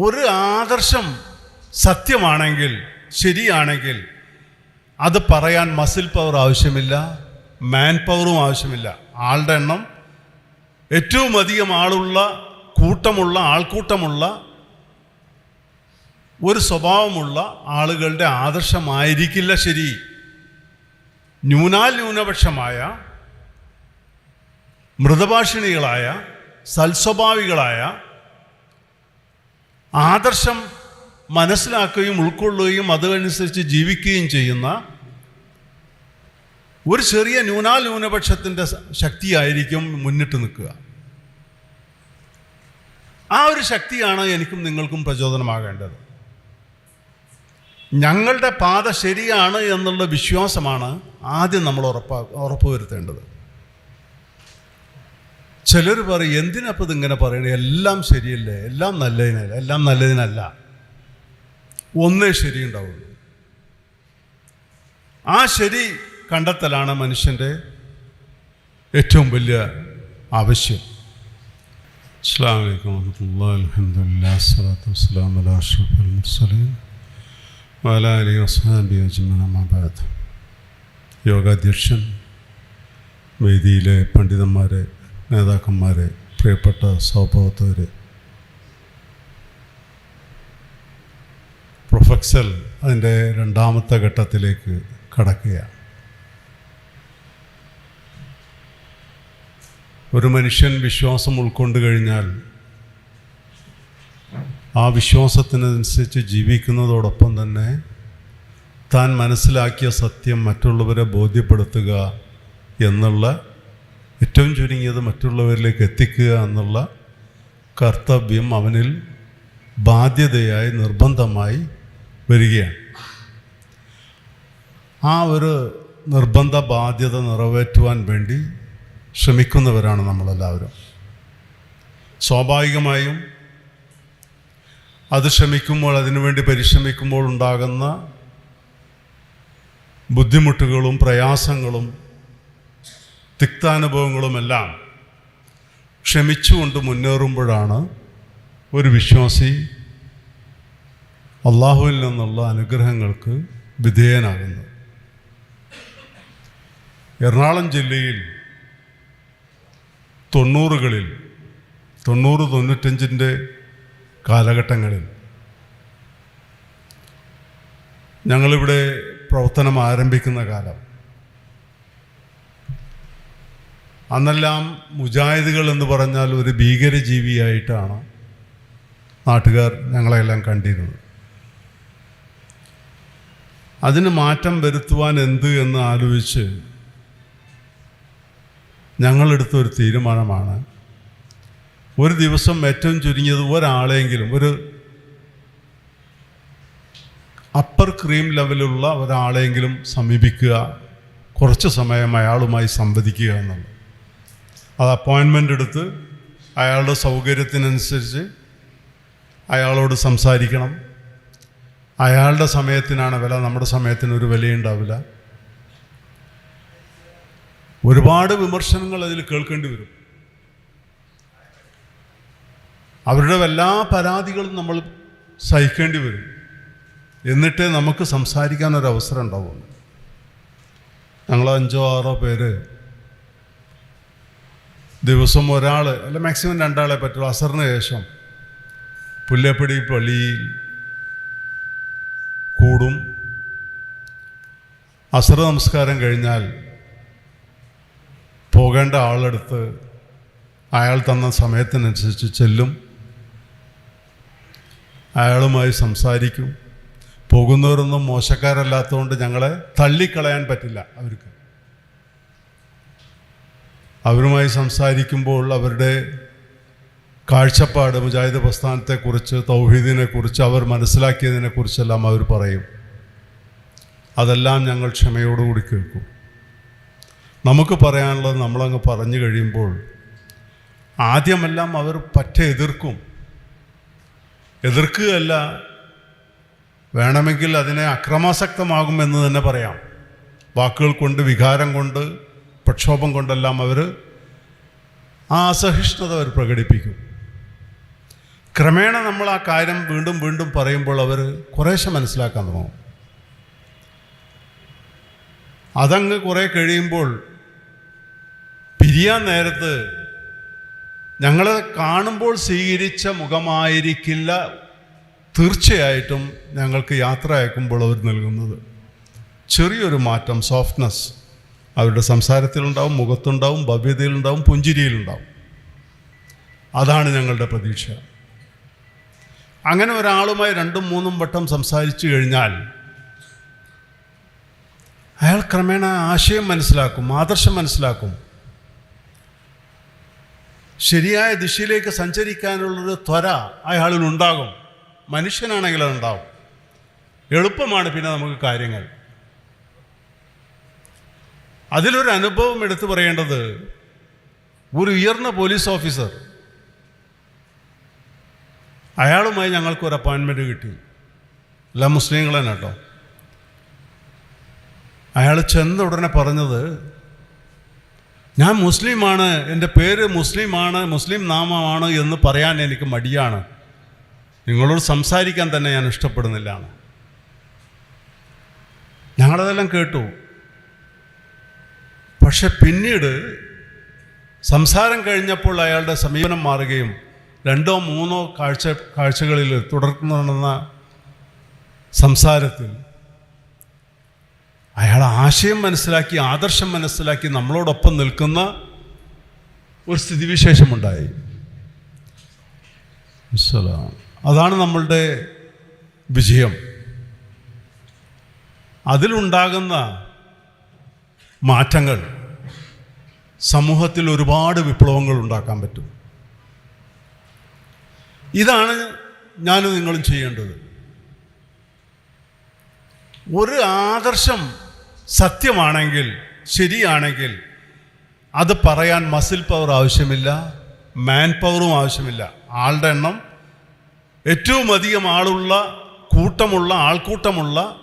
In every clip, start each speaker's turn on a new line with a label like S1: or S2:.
S1: ഒരു ആദർശം സത്യമാണെങ്കിൽ ശരിയാണെങ്കിൽ അത് പറയാൻ മസിൽ പവർ ആവശ്യമില്ല മാൻ പവറും ആവശ്യമില്ല. ആളുടെ എണ്ണം ഏറ്റവും അധികം ആളുള്ള കൂട്ടമുള്ള ആൾക്കൂട്ടമുള്ള ഒരു സ്വഭാവമുള്ള ആളുകളുടെ ആദർശമായിരിക്കില്ല ശരി. ന്യൂനാൽ ന്യൂനപക്ഷമായ മൃതഭാഷിണികളായ സൽസ്വഭാവികളായ ആദർശം മനസ്സിലാക്കുകയും ഉൾക്കൊള്ളുകയും അതനുസരിച്ച് ജീവിക്കുകയും ചെയ്യുന്ന ഒരു ചെറിയ ന്യൂനാ ന്യൂനപക്ഷത്തിന്റെ ശക്തിയായിരിക്കും മുന്നിട്ട് നിൽക്കുക. ആ ഒരു ശക്തിയാണ് എനിക്കും നിങ്ങൾക്കും പ്രചോദനമാകേണ്ടത്. ഞങ്ങളുടെ പാത ശരിയാണ് എന്നുള്ള വിശ്വാസമാണ് ആദ്യം നമ്മൾ ഉറപ്പാ ഉറപ്പുവരുത്തേണ്ടത്. ചിലർ പറയും എന്തിനപ്പോൾ ഇതിങ്ങനെ പറയണേ? എല്ലാം ശരിയല്ലേ? എല്ലാം നല്ലതിനല്ല എല്ലാം നല്ലതിനല്ല. ഒന്നേ ശരിയുണ്ടാവുള്ളൂ. ആ ശരി കണ്ടെത്തലാണ് മനുഷ്യന്റെ ഏറ്റവും വലിയ ആവശ്യം. അലാ യോഗാധ്യക്ഷൻ വേദിയിലെ പണ്ഡിതന്മാരെ നേതാക്കന്മാരെ പ്രിയപ്പെട്ട സൗഭവത്തവരെ പ്രൊഫക്സൽ അതിന്റെ രണ്ടാമത്തെ ഘട്ടത്തിലേക്ക് കടക്കുക ഒരു മനുഷ്യൻ വിശ്വാസം ഉൾക്കൊണ്ട് കഴിഞ്ഞാൽ ആ വിശ്വാസത്തിനനുസരിച്ച് ജീവിക്കുന്നതോടൊപ്പം തന്നെ താൻ മനസ്സിലാക്കിയ സത്യം മറ്റുള്ളവരെ ബോധ്യപ്പെടുത്തുക എന്നുള്ള ഏറ്റവും ചുരുങ്ങിയത് മറ്റുള്ളവരിലേക്ക് എത്തിക്കുക എന്നുള്ള കർത്തവ്യം അവനിൽ ബാധ്യതയായി നിർബന്ധമായി വരികയാണ്. ആ ഒരു നിർബന്ധ ബാധ്യത നിറവേറ്റുവാൻ വേണ്ടി ശ്രമിക്കുന്നവരാണ് നമ്മളെല്ലാവരും. സ്വാഭാവികമായും അത് ശ്രമിക്കുമ്പോൾ അതിനുവേണ്ടി പരിശ്രമിക്കുമ്പോൾ ഉണ്ടാകുന്ന ബുദ്ധിമുട്ടുകളും പ്രയാസങ്ങളും തിക്താനുഭവങ്ങളുമെല്ലാം ക്ഷമിച്ചുകൊണ്ട് മുന്നേറുമ്പോഴാണ് ഒരു വിശ്വാസി അള്ളാഹുവിൽ നിന്നുള്ള അനുഗ്രഹങ്ങൾക്ക് വിധേയനാകുന്നത്. എറണാകുളം ജില്ലയിൽ തൊണ്ണൂറുകളിൽ തൊണ്ണൂറ് തൊണ്ണൂറ്റഞ്ചിന്റെ കാലഘട്ടങ്ങളിൽ ഞങ്ങളിവിടെ പ്രവർത്തനം ആരംഭിക്കുന്ന കാലം അന്നെല്ലാം മുജാഹിദുകൾ എന്ന് പറഞ്ഞാൽ ഒരു ഭീകരജീവിയായിട്ടാണ് നാട്ടുകാർ ഞങ്ങളെല്ലാം കണ്ടിരുന്നത്. അതിന് മാറ്റം വരുത്തുവാൻ എന്ത് എന്ന് ആലോചിച്ച് ഞങ്ങളെടുത്ത ഒരു തീരുമാനമാണ്. ഒരു ദിവസം ഏറ്റവും ചുരുങ്ങിയത് ഒരാളെങ്കിലും ഒരു അപ്പർ ക്രീം ലെവലുള്ള ഒരാളെങ്കിലും സമീപിക്കുക കുറച്ച് സമയം അയാളുമായി സംവദിക്കുക എന്നുള്ളത്. അത് അപ്പോയിൻമെന്റ് എടുത്ത് അയാളുടെ സൗകര്യത്തിനനുസരിച്ച് അയാളോട് സംസാരിക്കണം. അയാളുടെ സമയത്തിനാണ് വില നമ്മുടെ സമയത്തിന് ഒരു വിലയുണ്ടാവില്ല ഒരുപാട് വിമർശനങ്ങൾ അതിൽ കേൾക്കേണ്ടി വരും. അവരുടെ എല്ലാ പരാതികളും നമ്മൾ സഹിക്കേണ്ടി വരും. എന്നിട്ടേ നമുക്ക് സംസാരിക്കാൻ ഒരു അവസരം ഉണ്ടാവുള്ളൂ. ഞങ്ങൾ അഞ്ചോ ആറോ പേര് ദിവസം ഒരാൾ അല്ല മാക്സിമം രണ്ടാളെ പറ്റുള്ളൂ. അസറിന് ശേഷം പുല്ലപ്പടി പള്ളിയിൽ കൂടും. അസർ നമസ്കാരം കഴിഞ്ഞാൽ പോകേണ്ട ആളെടുത്ത് അയാൾ തന്ന സമയത്തിനനുസരിച്ച് ചെല്ലും. അയാളുമായി സംസാരിക്കും. പോകുന്നവരൊന്നും മോശക്കാരല്ലാത്തതുകൊണ്ട് ഞങ്ങളെ തള്ളിക്കളയാൻ പറ്റില്ല അവർക്ക്. അവരുമായി സംസാരിക്കുമ്പോൾ അവരുടെ കാഴ്ചപ്പാട് മുജാഹിദ് പ്രസ്ഥാനത്തെക്കുറിച്ച് തൗഹീദിനെക്കുറിച്ച് അവർ മനസ്സിലാക്കിയതിനെക്കുറിച്ചെല്ലാം അവർ പറയും. അതെല്ലാം ഞങ്ങൾ ക്ഷമയോടുകൂടി കേൾക്കും. നമുക്ക് പറയാനുള്ളത് നമ്മളങ്ങ് പറഞ്ഞു കഴിയുമ്പോൾ ആദ്യമെല്ലാം അവർ പറ്റ എതിർക്കും. എതിർക്കുകയല്ല വേണമെങ്കിൽ അതിനെ അക്രമാസക്തമാകുമെന്ന് തന്നെ പറയാം. വാക്കുകൾ കൊണ്ട് വികാരം കൊണ്ട് പ്രക്ഷോഭം കൊണ്ടെല്ലാം അവർ ആ അസഹിഷ്ണുത അവർ പ്രകടിപ്പിക്കും. ക്രമേണ നമ്മൾ ആ കാര്യം വീണ്ടും വീണ്ടും പറയുമ്പോൾ അവർ കുറേശ്ശെ മനസ്സിലാക്കാൻ തുടങ്ങും. അതങ്ങ് കുറേ കഴിയുമ്പോൾ പിരിയാൻ നേരത്ത് ഞങ്ങൾ കാണുമ്പോൾ സ്വീകരിച്ച മുഖമായിരിക്കില്ല തീർച്ചയായിട്ടും ഞങ്ങൾക്ക് യാത്ര അയക്കുമ്പോൾ അവർ നൽകുന്നത്. ചെറിയൊരു മാറ്റം സോഫ്റ്റ്നെസ് അവരുടെ സംസാരത്തിലുണ്ടാവും മുഖത്തുണ്ടാവും ഭവ്യതയിലുണ്ടാവും പുഞ്ചിരിയിലുണ്ടാവും. അതാണ് ഞങ്ങളുടെ പ്രതീക്ഷ. അങ്ങനെ ഒരാളുമായി രണ്ടും മൂന്നും വട്ടം സംസാരിച്ചു കഴിഞ്ഞാൽ അയാൾ ക്രമേണ ആശയം മനസ്സിലാക്കും ആദർശം മനസ്സിലാക്കും. ശരിയായ ദിശയിലേക്ക് സഞ്ചരിക്കാനുള്ളൊരു ത്വര അയാളിനുണ്ടാകും മനുഷ്യനാണെങ്കിൽ അതുണ്ടാവും. എളുപ്പമാണ് പിന്നെ നമുക്ക് കാര്യങ്ങൾ. അതിലൊരു അനുഭവം എടുത്തു പറയേണ്ടത് ഒരു ഉയർന്ന പോലീസ് ഓഫീസർ അയാളുമായി ഞങ്ങൾക്കൊരു അപ്പോയിൻമെന്റ് കിട്ടി. എല്ലാ മുസ്ലിങ്ങൾ തന്നെ കേട്ടോ. അയാൾ ചെന്ന ഉടനെ പറഞ്ഞത് ഞാൻ മുസ്ലിമാണ് എന്റെ പേര് മുസ്ലിമാണ് മുസ്ലിം നാമമാണ് എന്ന് പറയാൻ എനിക്ക് മടിയാണ്. നിങ്ങളോട് സംസാരിക്കാൻ തന്നെ ഞാൻ ഇഷ്ടപ്പെടുന്നില്ല. ഞങ്ങളതെല്ലാം കേട്ടു. പക്ഷെ പിന്നീട് സംസാരം കഴിഞ്ഞപ്പോൾ അയാളുടെ സമീപനം മാറുകയും രണ്ടോ മൂന്നോ കാഴ്ച കാഴ്ചകളിൽ തുടർന്ന് നടന്ന സംസാരത്തിൽ അയാൾ ആശയം മനസ്സിലാക്കി ആദർശം മനസ്സിലാക്കി നമ്മളോടൊപ്പം നിൽക്കുന്ന ഒരു സ്ഥിതിവിശേഷമുണ്ടായി. അതാണ് നമ്മളുടെ വിജയം അതിലുണ്ടാകുന്ന മാറ്റങ്ങൾ. സമൂഹത്തിൽ ഒരുപാട് വിപ്ലവങ്ങൾ ഉണ്ടാക്കാൻ പറ്റും. ഇതാണ് ഞാനും നിങ്ങളും ചെയ്യേണ്ടത്. ഒരു ആദർശം സത്യമാണെങ്കിൽ ശരിയാണെങ്കിൽ അത് പറയാൻ മസിൽ പവർ ആവശ്യമില്ല മാൻ പവറും ആവശ്യമില്ല. ആളുടെ എണ്ണം ഏറ്റവും അധികം ആളുള്ള കൂട്ടമുള്ള ആൾക്കൂട്ടമുള്ള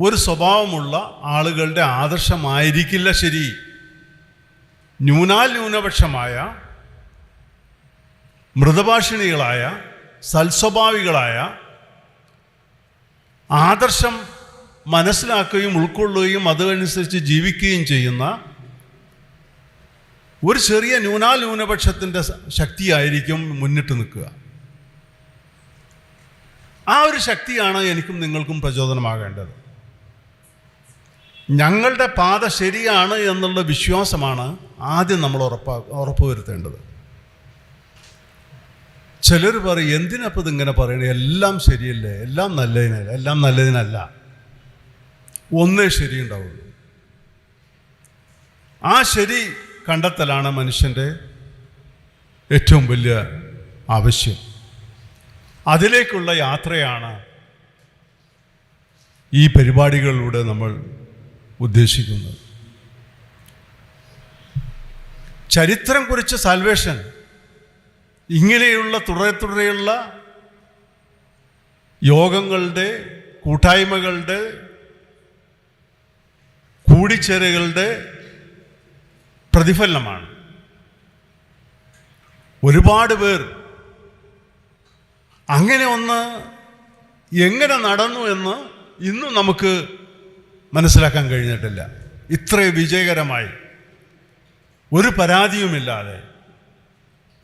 S1: ഒരു സ്വഭാവമുള്ള ആളുകളുടെ ആദർശമായിരിക്കില്ല ശരി. ന്യൂനാൽ ന്യൂനപക്ഷമായ മൃതഭാഷിണികളായ സൽസ്വഭാവികളായ ആദർശം മനസ്സിലാക്കുകയും ഉൾക്കൊള്ളുകയും അതനുസരിച്ച് ജീവിക്കുകയും ചെയ്യുന്ന ഒരു ചെറിയ ന്യൂനാൽ ന്യൂനപക്ഷത്തിന്റെ ശക്തിയായിരിക്കും മുന്നിട്ട് നിൽക്കുക. ആ ഒരു ശക്തിയാണ് എനിക്കും നിങ്ങൾക്കും പ്രചോദനമാകേണ്ടത്. ഞങ്ങളുടെ പാത ശരിയാണ് എന്നുള്ള വിശ്വാസമാണ് ആദ്യം നമ്മൾ ഉറപ്പാ ഉറപ്പുവരുത്തേണ്ടത്. ചിലർ പറയും എന്തിനപ്പോൾ ഇതിങ്ങനെ പറയണേ? എല്ലാം ശരിയല്ലേ? എല്ലാം നല്ലതിനല്ല? എല്ലാം നല്ലതിനല്ല. ഒന്നേ ശരിയുണ്ടാവുള്ളൂ. ആ ശരി കണ്ടെത്തലാണ് മനുഷ്യന്റെ ഏറ്റവും വലിയ ആവശ്യം. അതിലേക്കുള്ള യാത്രയാണ് ഈ പരിപാടികളിലൂടെ നമ്മൾ ഉദ്ദേശിക്കുന്നത്. ചരിത്രം കുറിച്ച് സാൽവേഷൻ ഇങ്ങനെയുള്ള തുടരെ തുടരെയുള്ള യോഗങ്ങളുടെ കൂട്ടായ്മകളുടെ കൂടിച്ചേരകളുടെ പ്രതിഫലനമാണ്. ഒരുപാട് പേർ അങ്ങനെ ഒന്ന് എങ്ങനെ നടന്നു എന്ന് ഇന്നും നമുക്ക് മനസ്സിലാക്കാൻ കഴിഞ്ഞിട്ടില്ല. ഇത്ര വിജയകരമായി. ഒരു പരാതിയുമില്ലാതെ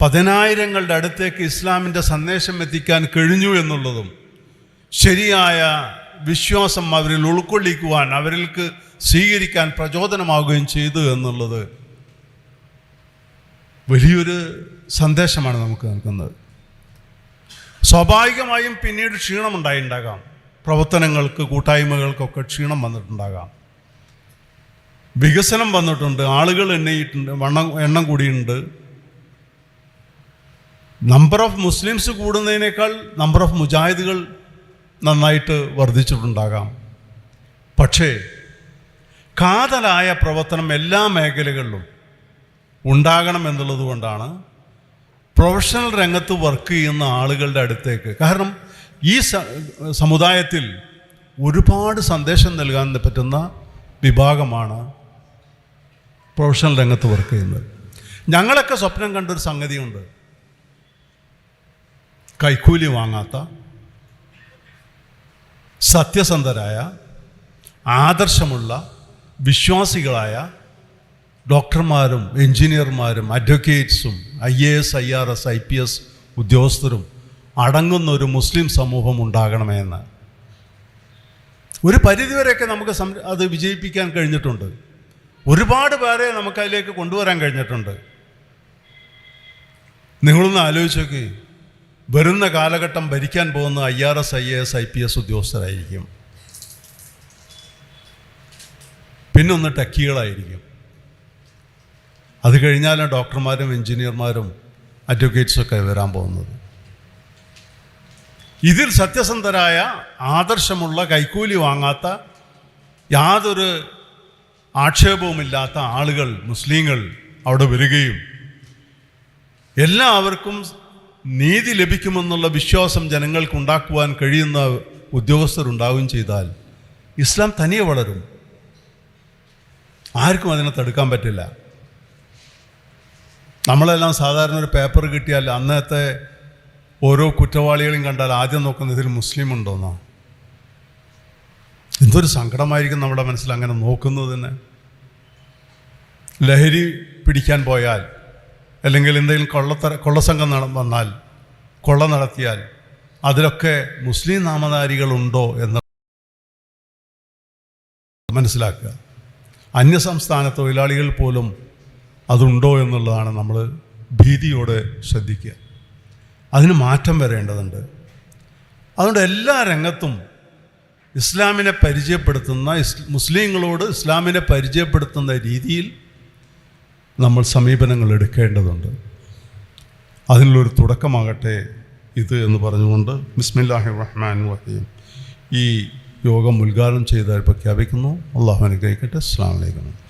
S1: പതിനായിരങ്ങളുടെ അടുത്തേക്ക് ഇസ്ലാമിന്റെ സന്ദേശം എത്തിക്കാൻ കഴിഞ്ഞു എന്നുള്ളതും ശരിയായ വിശ്വാസം അവരിൽ ഉൾക്കൊള്ളിക്കുവാൻ അവരിൽക്ക് സ്വീകരിക്കാൻ പ്രചോദനമാവുകയും ചെയ്തു എന്നുള്ളത് വലിയൊരു സന്ദേശമാണ് നമുക്ക് നൽകുന്നത്. സ്വാഭാവികമായും പിന്നീട് ക്ഷീണമുണ്ടായിട്ടുണ്ടാകാം പ്രവർത്തനങ്ങൾക്ക് കൂട്ടായ്മകൾക്കൊക്കെ ക്ഷീണം വന്നിട്ടുണ്ടാകാം. വികസനം വന്നിട്ടുണ്ട് ആളുകൾ എണ്ണയിട്ടുണ്ട് വണ്ണം എണ്ണം കൂടിയുണ്ട് നമ്പർ ഓഫ് മുസ്ലിംസ് കൂടുന്നതിനേക്കാൾ നമ്പർ ഓഫ് മുജാഹിദുകൾ നന്നായിട്ട് വർദ്ധിച്ചിട്ടുണ്ടാകാം. പക്ഷേ കാതലായ പ്രവർത്തനം എല്ലാ മേഖലകളിലും ഉണ്ടാകണം എന്നുള്ളത് കൊണ്ടാണ് പ്രൊഫഷണൽ രംഗത്ത് വർക്ക് ചെയ്യുന്ന ആളുകളുടെ അടുത്തേക്ക്. കാരണം ഈ സമുദായത്തിൽ ഒരുപാട് സന്ദേശം നൽകാൻ പറ്റുന്ന വിഭാഗമാണ് പ്രൊഫഷണൽ രംഗത്ത് വർക്ക് ചെയ്യുന്നത്. ഞങ്ങളൊക്കെ സ്വപ്നം കണ്ടൊരു സംഗതിയുണ്ട്. കൈക്കൂലി വാങ്ങാത്ത സത്യസന്ധരായ ആദർശമുള്ള വിശ്വാസികളായ ഡോക്ടർമാരും എഞ്ചിനീയർമാരും അഡ്വക്കേറ്റ്സും I A S I R S I P S ഉദ്യോഗസ്ഥരും അടങ്ങുന്ന ഒരു മുസ്ലിം സമൂഹം ഉണ്ടാകണമെന്ന് ഒരു പരിധിവരെയൊക്കെ നമുക്ക് സം അത് വിജയിപ്പിക്കാൻ കഴിഞ്ഞിട്ടുണ്ട്. ഒരുപാട് പേരെ നമുക്കതിലേക്ക് കൊണ്ടുവരാൻ കഴിഞ്ഞിട്ടുണ്ട്. നിങ്ങളൊന്ന് ആലോചിച്ച് വരുന്ന കാലഘട്ടം ഭരിക്കാൻ പോകുന്ന I R S I A S I P S ഉദ്യോഗസ്ഥരായിരിക്കും. പിന്നൊന്ന് ടെക്കികളായിരിക്കും. അത് കഴിഞ്ഞാലും ഡോക്ടർമാരും എഞ്ചിനീയർമാരും അഡ്വക്കേറ്റ്സൊക്കെ വരാൻ പോകുന്നത്. ഇതിൽ സത്യസന്ധരായ ആദർശമുള്ള കൈക്കൂലി വാങ്ങാത്ത യാതൊരു ആക്ഷേപവുമില്ലാത്ത ആളുകൾ മുസ്ലിങ്ങൾ അവിടെ വരികയും എല്ലാവർക്കും നീതി ലഭിക്കുമെന്നുള്ള വിശ്വാസം ജനങ്ങൾക്ക് ഉണ്ടാക്കുവാൻ കഴിയുന്ന ഉദ്യോഗസ്ഥരുണ്ടാവുകയും ചെയ്താൽ ഇസ്ലാം തനിയെ വളരും. ആർക്കും അതിനെ തടുക്കാൻ പറ്റില്ല. നമ്മളെല്ലാം സാധാരണ ഒരു പേപ്പർ കിട്ടിയാൽ അന്നത്തെ ഓരോ കുറ്റവാളികളെയും കണ്ടാൽ ആദ്യം നോക്കുന്നത് ഇതിൽ മുസ്ലിം ഉണ്ടോന്നാണ് എന്തൊരു സങ്കടമായിരിക്കും നമ്മുടെ മനസ്സിൽ അങ്ങനെ നോക്കുന്നതിന്. ലഹരി പിടിക്കാൻ പോയാൽ അല്ലെങ്കിൽ എന്തെങ്കിലും കൊള്ളത്തര കൊള്ളസംഘം വന്നാൽ കൊള്ള നടത്തിയാൽ അതിലൊക്കെ മുസ്ലിം നാമധാരികളുണ്ടോ എന്ന് മനസ്സിലാക്കുക. അന്യസംസ്ഥാന തൊഴിലാളികൾ പോലും അതുണ്ടോ എന്നുള്ളതാണ് നമ്മൾ ഭീതിയോടെ ശ്രദ്ധിക്കുക. അതിന് മാറ്റം വരേണ്ടതുണ്ട്. അതുകൊണ്ട് എല്ലാ രംഗത്തും ഇസ്ലാമിനെ പരിചയപ്പെടുത്തുന്ന മുസ്ലിങ്ങളോട് ഇസ്ലാമിനെ പരിചയപ്പെടുത്തുന്ന രീതിയിൽ നമ്മൾ സമീപനങ്ങൾ എടുക്കേണ്ടതുണ്ട്. അതിനുള്ളൊരു തുടക്കമാകട്ടെ ഇത് എന്ന് പറഞ്ഞുകൊണ്ട് ബിസ്മില്ലാഹി റഹ്മാൻ വഹീം ഈ യോഗം ഉദ്ഘാടനം ചെയ്താൽ പ്രഖ്യാപിക്കുന്നു. അള്ളാഹു അനുഗ്രഹിക്കട്ടെ. അസ്സാം വലൈക്കും